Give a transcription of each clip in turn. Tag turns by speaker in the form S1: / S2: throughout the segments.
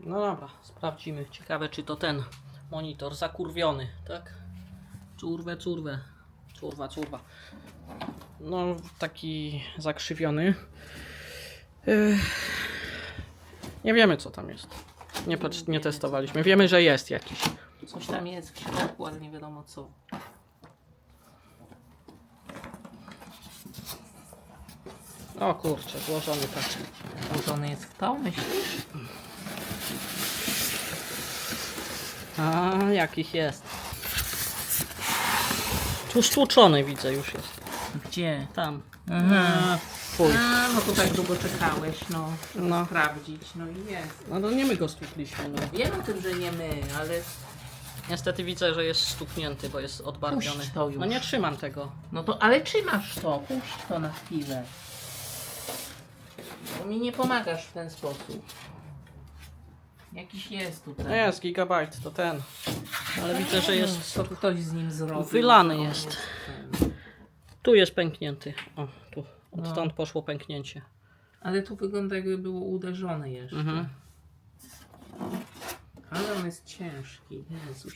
S1: No dobra, sprawdzimy. Ciekawe, czy to ten monitor zakurwiony, tak? Curwę, curwę. Curwa, curwa. No, taki zakrzywiony. Nie wiemy, co tam jest. Nie, patrz, nie testowaliśmy. Wiemy, że jest jakiś.
S2: Coś tam jest w środku, ale nie wiadomo co.
S1: O kurczę, złożony tak.
S2: Włożony jest w to, myślisz?
S1: A, jakich jest. Tu stłuczony widzę już jest.
S2: Gdzie?
S1: Tam.
S2: Aha.
S1: A, fuj.
S2: A, no to tak długo czekałeś, no. Żeby
S1: No.
S2: sprawdzić, no i jest.
S1: No to nie my go stłukliśmy. No.
S2: Wiem o tym, że nie my, ale
S1: Niestety widzę, że jest stuknięty, bo jest odbarwiony.
S2: Puść to już.
S1: No nie trzymam tego.
S2: No to, ale trzymasz to, puść to na chwilę. Bo mi nie pomagasz w ten sposób. Jakiś jest tutaj.
S1: No jest, gigabajt, to ten. Ale widzę, że jest.
S2: To ktoś z nim zrobił.
S1: Wylany jest. Tu jest pęknięty. O, tu.
S2: No.
S1: Stąd poszło pęknięcie.
S2: Ale tu wygląda jakby było uderzone jeszcze.
S1: Mhm.
S2: Ale on jest ciężki. Jezu,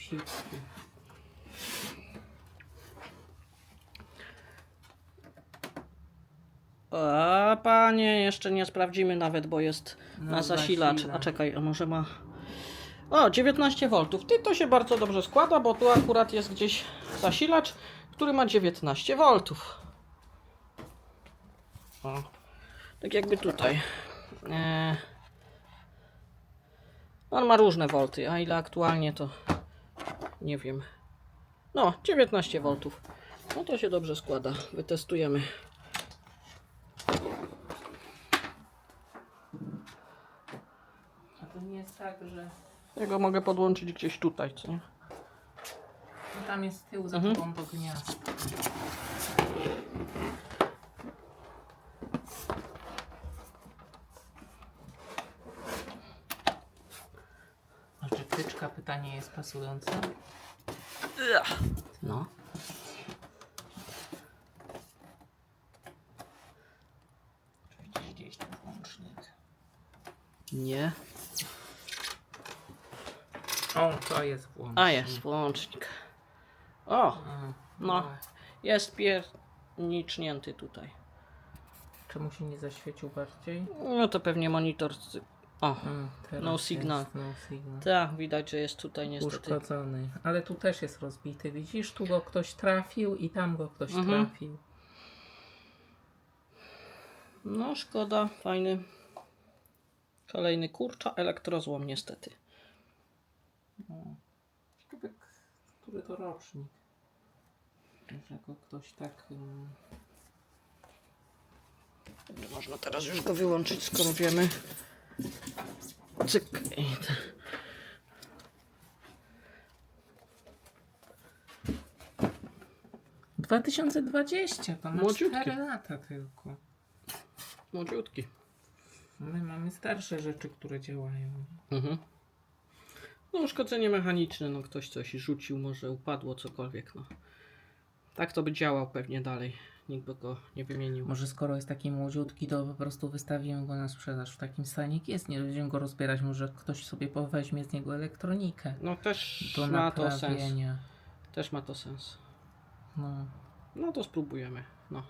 S1: A panie, jeszcze nie sprawdzimy nawet, bo jest
S2: No,
S1: na zasilacz.
S2: zasila.
S1: A czekaj, a może ma. O, 19 V. Ty to się bardzo dobrze składa, bo tu akurat jest gdzieś zasilacz, który ma 19 V. O, tak jakby tutaj. E... On ma różne volty, a ile aktualnie to nie wiem. No, 19 V. No to się dobrze składa. Wytestujemy.
S2: To nie jest tak, że
S1: Ja go mogę podłączyć gdzieś tutaj, co nie?
S2: no tam jest z tyłu za
S1: Mhm.
S2: tobą to gniazdo. A czy tyczka pytanie jest pasująca?
S1: No.
S2: Czy gdzieś tu włącznik?
S1: Nie.
S2: O, to jest włącznik.
S1: A jest, włącznik. O, no. Jest piernicznięty tutaj.
S2: Czemu się nie zaświecił bardziej?
S1: No to pewnie monitor. z- O,
S2: Mm, teraz
S1: No
S2: jest
S1: signal.
S2: No signal.
S1: tak, widać, że jest tutaj niestety.
S2: Uszkodzony. Ale tu też jest rozbity. Widzisz, tu go ktoś trafił i tam go ktoś
S1: Mhm.
S2: trafił.
S1: No, szkoda, fajny. Kolejny kurcza, elektrozłom niestety.
S2: Ciekawe, który to rocznik. Że go ktoś tak...
S1: Nie Można teraz już go wyłączyć, skoro wiemy. Cyk. I te-
S2: 2020 to ma
S1: Młodziutki.
S2: 4 lata tylko.
S1: Młodziutki.
S2: My mamy starsze rzeczy, które działają.
S1: Mhm. No uszkodzenie mechaniczne, no ktoś coś rzucił, może upadło cokolwiek, no. Tak to by działał pewnie dalej. Nikt by go nie wymienił.
S2: Może skoro jest taki młodziutki, to po prostu wystawimy go na sprzedaż w takim stanie, jak jest. Nie będziemy go rozbierać, może ktoś sobie weźmie z niego elektronikę.
S1: No też
S2: Do
S1: ma to sens. Też ma to sens.
S2: No.
S1: No to spróbujemy. No.